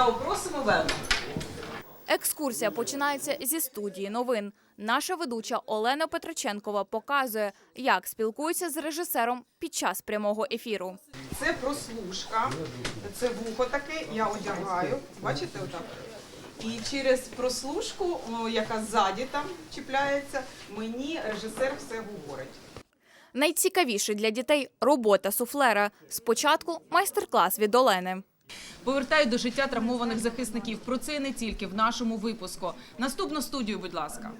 Ласкаво просимо Вену. Екскурсія починається зі студії новин. Наша ведуча Олена Петроченкова показує, як спілкуються з режисером під час прямого ефіру. Це прослушка, це вухо таке, я одягаю. Бачите, отак. І через прослушку, яка ззаді там чіпляється, мені режисер все говорить. Найцікавіше для дітей робота суфлера. Спочатку майстер-клас від Олени. Повертаю до життя травмованих захисників. Про це не тільки в нашому випуску. Наступну студію, будь ласка.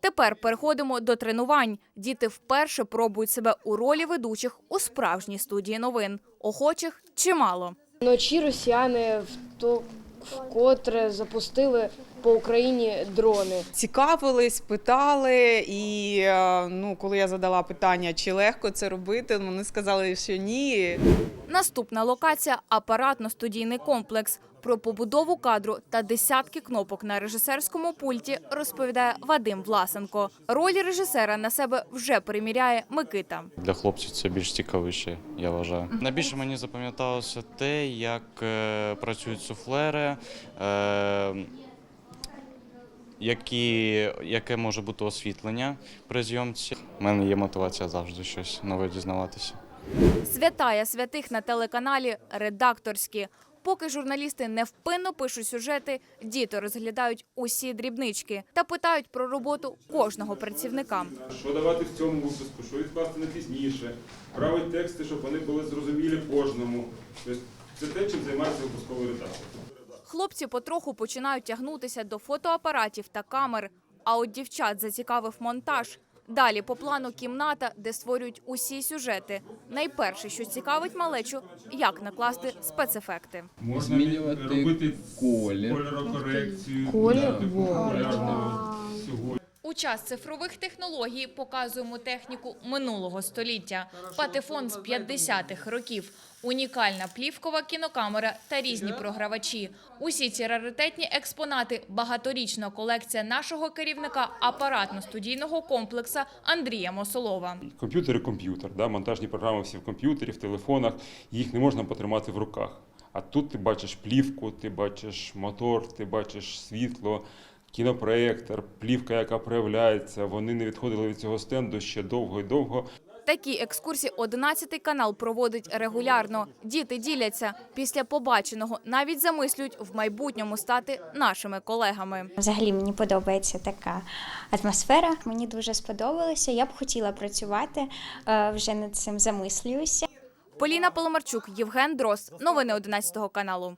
Тепер переходимо до тренувань. Діти вперше пробують себе у ролі ведучих у справжній студії новин. Охочих чимало. Ночі росіяни в то вкотре запустили по Україні дрони. цікавились, питали. І е, ну, коли я задала питання, чи легко це робити, вони сказали, що ні. Наступна локація апаратно-студійний комплекс. Про побудову кадру та десятки кнопок на режисерському пульті розповідає Вадим Власенко. Роль режисера на себе вже приміряє Микита. Для хлопців це більш цікавіше, я вважаю. Найбільше мені запам'яталося те, як е, працюють суфлери, е, які, яке може бути освітлення при зйомці. У мене є мотивація завжди щось нове дізнаватися. Святая святих на телеканалі редакторські. Поки журналісти невпинно пишуть сюжети, діти розглядають усі дрібнички та питають про роботу кожного працівника. Що давати в цьому випуску, що відкласти на пізніше, править тексти, щоб вони були зрозумілі кожному. Тобто це те, чим займається випусковий редактор. Хлопці потроху починають тягнутися до фотоапаратів та камер. А от дівчат зацікавив монтаж. Далі по плану кімната, де створюють усі сюжети. Найперше, що цікавить малечу, як накласти спецефекти. Можна Змінювати робити колір. кольорокорекцію. Колір? додати Вау. У час цифрових технологій показуємо техніку минулого століття. Патефон з 50-х років, унікальна плівкова кінокамера та різні програвачі. Усі ці раритетні експонати – багаторічна колекція нашого керівника апаратно-студійного комплексу Андрія Мосолова. Комп'ютер і комп'ютер, да? монтажні програми всі в комп'ютері, в телефонах, їх не можна потримати в руках. А тут ти бачиш плівку, ти бачиш мотор, ти бачиш світло, кінопроєктор, плівка, яка проявляється. Вони не відходили від цього стенду ще довго і довго. Такі екскурсії 11 канал проводить регулярно. Діти діляться. Після побаченого навіть замислюють в майбутньому стати нашими колегами. Взагалі мені подобається така атмосфера. Мені дуже сподобалося. Я б хотіла працювати е, вже над цим замислююся. Поліна Поломарчук, Євген Дрос. Новини 11 каналу.